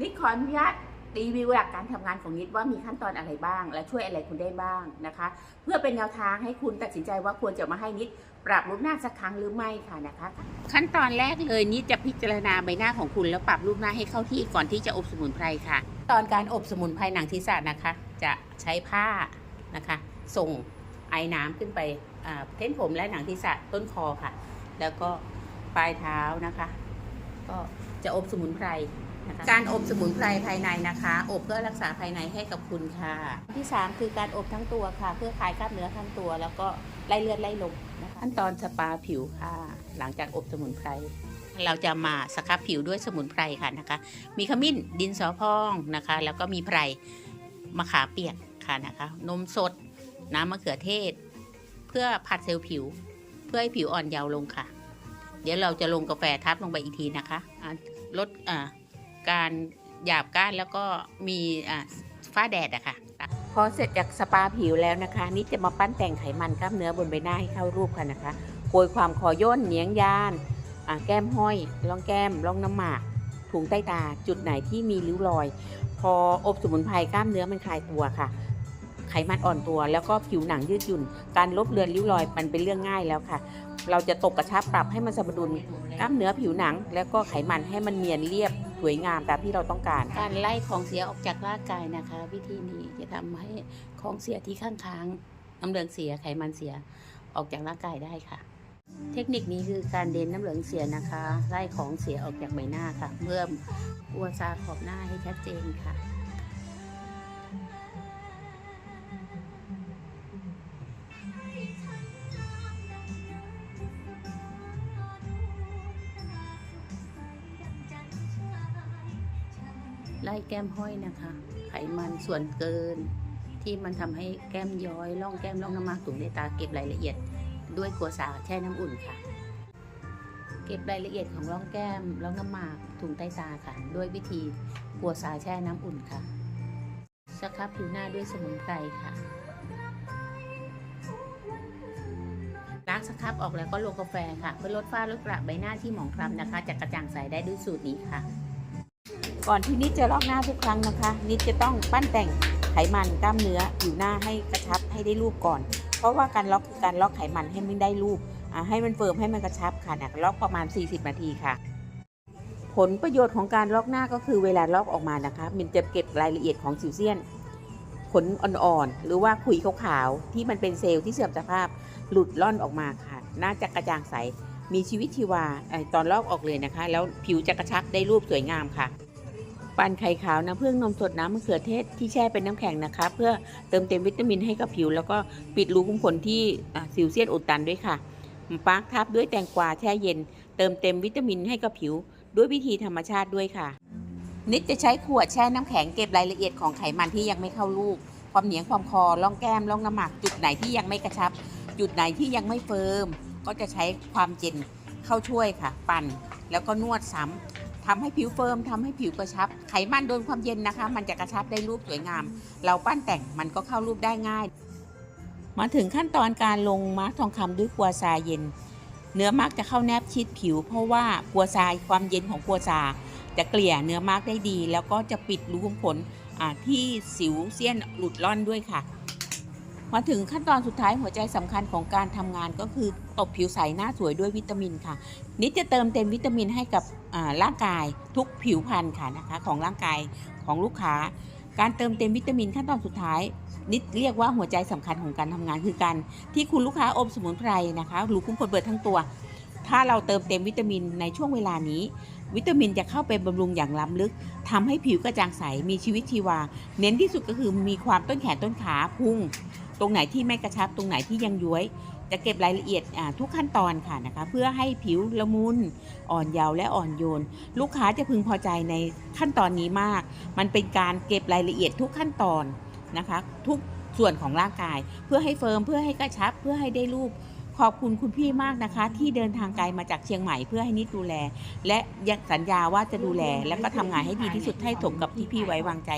นิดขออนุญาตรีวิวหลักการทำงานของนิดว่ามีขั้นตอนอะไรบ้าง และช่วยอะไรคุณได้บ้างนะคะ เพื่อเป็นแนวทางให้คุณตัดสินใจว่าควรจะมาให้นิดปรับรูปหน้าสักครั้งหรือไม่ค่ะนะคะ ขั้นตอนแรกเลยนิดจะพิจารณาใบหน้าของคุณแล้วปรับรูปหน้าให้เข้าที่ก่อนที่จะอบสมุนไพรค่ะ ตอนการอบสมุนไพรหนังศีรษะนะคะ จะใช้ผ้านะคะ ส่งไอ้น้ำขึ้นไปอ่าเท้นผมและหนังศีรษะต้นคอค่ะ แล้วก็ปลายเท้านะคะ ก็จะอบสมุนไพร นะคะการอบสมุนไพรภายในนะคะ อบเพื่อรักษาภายในให้กับคุณค่ะ ที่สามคือการอบทั้งตัวค่ะ เพื่อคลายกล้ามเนื้อทั้งตัว แล้วก็ไล่เลือดไล่ลมนะคะขั้นตอนสปาผิวค่ะ หลังจากอบสมุนไพรเราจะมาสครับผิวด้วยสมุนไพรค่ะนะคะ มีขมิ้นดินสอพองนะคะ แล้วก็มีไพรมะขามเปียกค่ะนะคะ นมสด น้ำมะเขือเทศ เพื่อผัดเซลล์ผิว เพื่อให้ผิวอ่อนเยาว์ลงค่ะ เดี๋ยวเราจะลงกาแฟทับลงไปอีกทีนะคะอ่าลดอ่า การหยาบก้านแล้วก็มีฝ้าแดดอะค่ะพอเสร็จจากสปาผิวแล้วนะคะ นี่จะมาปั้นแต่งไขมันกล้ามเนื้อบนใบหน้าให้เข้ารูปค่ะนะคะโกยความคอย่นเนียงยานแก้มห้อยร่องแก้มร่องน้ำหมากถุงใต้ตาจุดไหนที่มีริ้วรอย พออบสมุนไพรกล้ามเนื้อมันคลายตัวค่ะ ไขมันอ่อนตัว แล้วก็ผิวหนังยืดหยุ่น การลบเลือนริ้วรอยมันเป็นเรื่องง่ายแล้วค่ะ เราจะตกกระชับปรับให้มันสมดุลกล้ามเนื้อผิวหนัง แล้วก็ไขมันให้มันเนียนเรียบ วยงามตามที่เราต้องการการไล่ของเสียออกจากร่างกายนะคะ วิธีนี้จะทำให้ของเสียที่ข้างค้างน้ำเหลืองเสียไขมันเสียออกจากร่างกายได้ค่ะ เทคนิคนี้คือการเดนน้ำเหลืองเสียนะคะ ไล่ของเสียออกจากใบหน้าค่ะเพิ่มอัวซาขอบหน้าให้ชัดเจนค่ะ ไล่แก้มห้อยนะคะ ไขมันส่วนเกิน ที่มันทำให้แก้มย้อยร่องแก้มร่องน้ำมากถุงในตาเก็บรายละเอียด ด้วยกัวสาแช่น้ำอุ่นค่ะ เก็บรายละเอียดของร่องแก้มร่องน้ำมากถุงใต้ตาค่ะ ด้วยวิธีกัวสาแช่น้ำอุ่นค่ะสครับผิวหน้าด้วยสมุนไพรค่ะล้างสครับออกแล้วก็ลงกาแฟค่ะ เพื่อลดฝ้าลดกระใบหน้าที่หมองคล้ำนะคะ จากกระจ่างใสได้ด้วยสูตรนี้ค่ะ ก่อนที่นิดจะลอกหน้าทุกครั้งนะคะ นิดจะต้องปั้นแต่งไขมันกล้ามเนื้อผิวหน้าให้กระชับให้ได้รูปก่อน เพราะว่าการล็อกคือการล็อกไขมันให้มันได้รูปให้มันเฟิร์มให้มันกระชับค่ะนะล็อกประมาณ 40 นาทีค่ะ ผลประโยชน์ของการล็อกหน้าก็คือเวลาล็อกออกมานะคะมันจะเก็บรายละเอียดของสิวเซียนขนอ่อนๆหรือว่าขุยขาวๆที่มันเป็นเซลล์ที่เสื่อมสภาพหลุดล่อนออกมาค่ะหน้าจะกระจ่างใสมีชีวิตชีวาตอนลอกออกเลยนะคะ แล้วผิวจะกระชับได้รูปสวยงามค่ะ ปั่นไข่ขาวน้ำผึ้งนมสดน้ำมะเขือเทศที่แช่เป็นน้ำแข็งนะคะ เพื่อเติมเต็มวิตามินให้กับผิว แล้วก็ปิดรูขุมขนที่สิวเซียนอุดตันด้วยค่ะปาร์คทับด้วยแตงกวาแช่เย็น เติมเต็มวิตามินให้กับผิว ด้วยวิธีธรรมชาติด้วยค่ะ นิดจะใช้ขวดแช่น้ำแข็งเก็บรายละเอียดของไขมันที่ยังไม่เข้าลูก ความเหนียงความคอร่องแก้มร่องน้ำหมากจุดไหนที่ยังไม่กระชับ จุดไหนที่ยังไม่เฟิร์มก็จะใช้ความเย็นเข้าช่วยค่ะ ปั่นแล้วก็นวดซ้ำ ทำให้ผิวเฟิร์มทำให้ผิวกระชับ ไขมันโดนความเย็นนะคะ มันจะกระชับได้รูปสวยงาม เราปั้นแต่งมันก็เข้ารูปได้ง่าย มาถึงขั้นตอนการลงมาร์กทองคำด้วยกัวซาเย็น เนื้อมาร์กจะเข้าแนบชิดผิว เพราะว่ากัวซาความเย็นของกัวซาจะเกลี่ยเนื้อมาร์กได้ดี แล้วก็จะปิดรูขุมขนที่สิวเซียนหลุดล่อนด้วยค่ะ มาถึงขั้นตอนสุดท้ายหัวใจสำคัญของการทำงานก็คือตบผิวใสหน้าสวยด้วยวิตามินค่ะ นิดจะเติมเต็มวิตามินให้กับร่างกายทุกผิวพรรณค่ะนะคะ ของร่างกายของลูกค้า การเติมเต็มวิตามินขั้นตอนสุดท้าย นิดเรียกว่าหัวใจสำคัญของการทำงานคือการที่คุณลูกค้าอมสมุนไพรนะคะรูคุ้มขนเบิดทั้งตัว ถ้าเราเติมเต็มวิตามินในช่วงเวลานี้วิตามินจะเข้าไปบำรุงอย่างล้ำลึกทำให้ผิวกระจ่างใส มีชีวิตชีวา เน้นที่สุดก็คือมีความต้นแขนต้นขาพุง ตรงไหนที่ไม่กระชับตรงไหนที่ยังย้วย จะเก็บรายละเอียดทุกขั้นตอนค่ะนะคะเพื่อให้ผิวละมุนอ่อนเยาว์และอ่อนโยน ลูกค้าจะพึงพอใจในขั้นตอนนี้มาก มันเป็นการเก็บรายละเอียดทุกขั้นตอนนะคะ ทุกส่วนของร่างกาย เพื่อให้เฟิร์มเพื่อให้กระชับเพื่อให้ได้รูปขอบคุณคุณพี่มากนะคะ ที่เดินทางไกลมาจากเชียงใหม่เพื่อให้นิดดูแล และสัญญาว่าจะดูแล และก็ทำงานให้ดีที่สุดให้สมกับที่พี่ไว้วางใจ